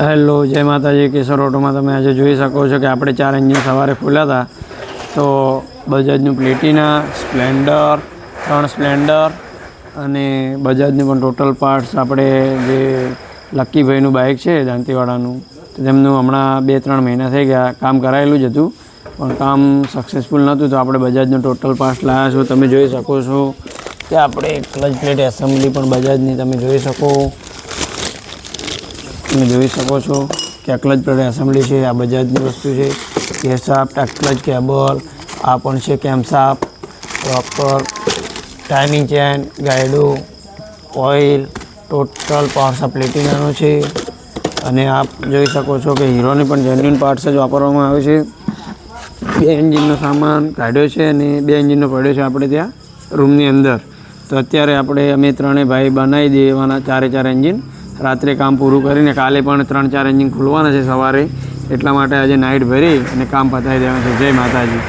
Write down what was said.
Hello, જય માતાજી કેસર ઓટોમાં તમે આજે જોઈ શકો છો કે આપણે ચાર એન્જિન સવારે ખોલ્યા હતા. તો બજાજનું પ્લેટિના, સ્પ્લેન્ડર, ત્રણ સ્પ્લેન્ડર અને બજાજનું પણ ટોટલ પાર્ટ્સ આપણે જે લક્કીભાઈનું બાઇક છે, દાંતીવાડાનું, તો તેમનું હમણાં બે ત્રણ મહિના થઈ ગયા, કામ કરાયેલું જ હતું, પણ કામ સક્સેસફુલ નહોતું, તો આપણે બજાજનું ટોટલ પાર્ટ્સ લાવ્યા છો. તમે જોઈ શકો છો કે આપણે ક્લચ પ્લેટ એસેમ્બલી પણ બજાજની તમે જોઈ શકો. તમે જોઈ શકો છો કે આ ક્લચ પ્લેટ એસેમ્બલી છે, આ બજાજની વસ્તુ છે કેસાપ ક્લચ કેબલ, આ પણ છે કેમસાપ પ્રોપર ટાઈમિંગ ચેન ગાઈડો ઓઇલ ટોટલ પાર્ટ્સ આ પ્લેટિનાનો છે. અને આપ જોઈ શકો છો કે હીરોની પણ જેન્યુન પાર્ટ્સ જ વાપરવામાં આવે છે. બે એન્જિનનો સામાન કાઢ્યો છે અને બે એન્જિનનો પડ્યો છે આપણે ત્યાં રૂમની અંદર. તો અત્યારે આપણે અમે ત્રણેય ભાઈ બનાવી દેવાના ચારે ચાર એન્જિન રાત્રે કામ પૂરું કરીને કાલે પણ ત્રણ ચાર એન્જિન ખોલવાના છે સવારે. એટલા માટે આજે નાઇટ ભરી અને કામ પતાવી દેવાનું છે. જય માતાજી.